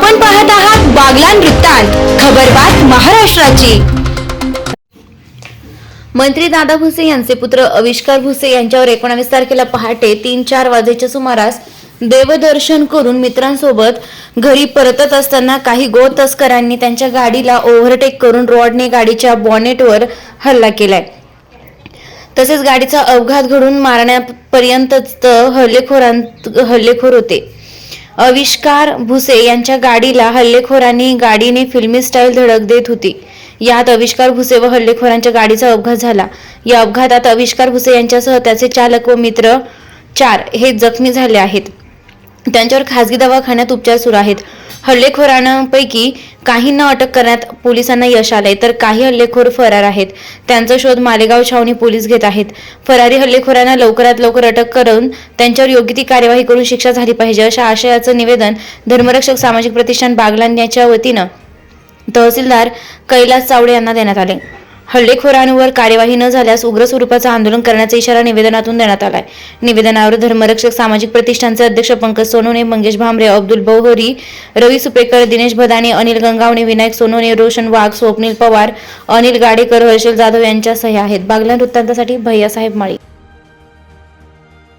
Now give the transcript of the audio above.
आपण पाहत आहात बागलान वृत्तांत खबरबात महाराष्ट्राची. मंत्री दादा भुसे यांचे पुत्र आविष्कार भुसे यांच्यावर एकोणावीस तारखेला पहाटे तीन चार वाजेच्या सुमारास देवदर्शन करून मित्रांसोबत घरी परतत असताना काही गो तस्करांनी त्यांच्या गाडीला ओव्हरटेक करून रॉडने गाडीच्या बॉनेटवर हल्ला केलाय. तसेच गाडीचा अपघात घडून मारण्यापर्यंतच हल्लेखोरांत हल्लेखोर होते. अविष्कार भुसे यांच्या गाडीला हल्लेखोरांनी गाडीने फिल्मी स्टाईल धडक देत होती. यात अविष्कार भुसे व हल्लेखोरांच्या गाडीचा अपघात झाला. या अपघातात अविष्कार भुसे यांच्यासह त्याचे चालक व मित्र चार हे जखमी झाले आहेत. त्यांच्यावर खासगी दवाखान्यात उपचार सुरू आहेत. हल्लेखोरांपैकी काहींना अटक करण्यात पोलिसांना यश आलंय तर काही हल्लेखोर फरार आहेत. त्यांचा शोध मालेगाव छावणी पोलीस घेत आहेत. फरारी हल्लेखोरांना लवकरात लवकर अटक करून त्यांच्यावर योग्य ती कार्यवाही करून शिक्षा झाली पाहिजे अशा आशयाचं निवेदन धर्मरक्षक सामाजिक प्रतिष्ठान बागलान वतीनं तहसीलदार कैलास चावडे यांना देण्यात आले. हल्लेखोरांवर कार्यवाही न झाल्यास उग्र स्वरूपाचं आंदोलन करण्याचा इशारा निवेदनातून देण्यात आलाय. निवेदनावर धर्मरक्षक सामाजिक प्रतिष्ठानचे अध्यक्ष पंकज सोनवणे मंगेश भांबरे अब्दुल बौहरी रवी सुपेकर दिनेश भदाने अनिल गंगावणे विनायक सोनवणे रोशन वाघ स्वप्नील पवार अनिल गाडेकर हर्षल जाधव यांच्या सह्या आहेत. बागला वृत्तांतासाठी भैयासाहेब माळी.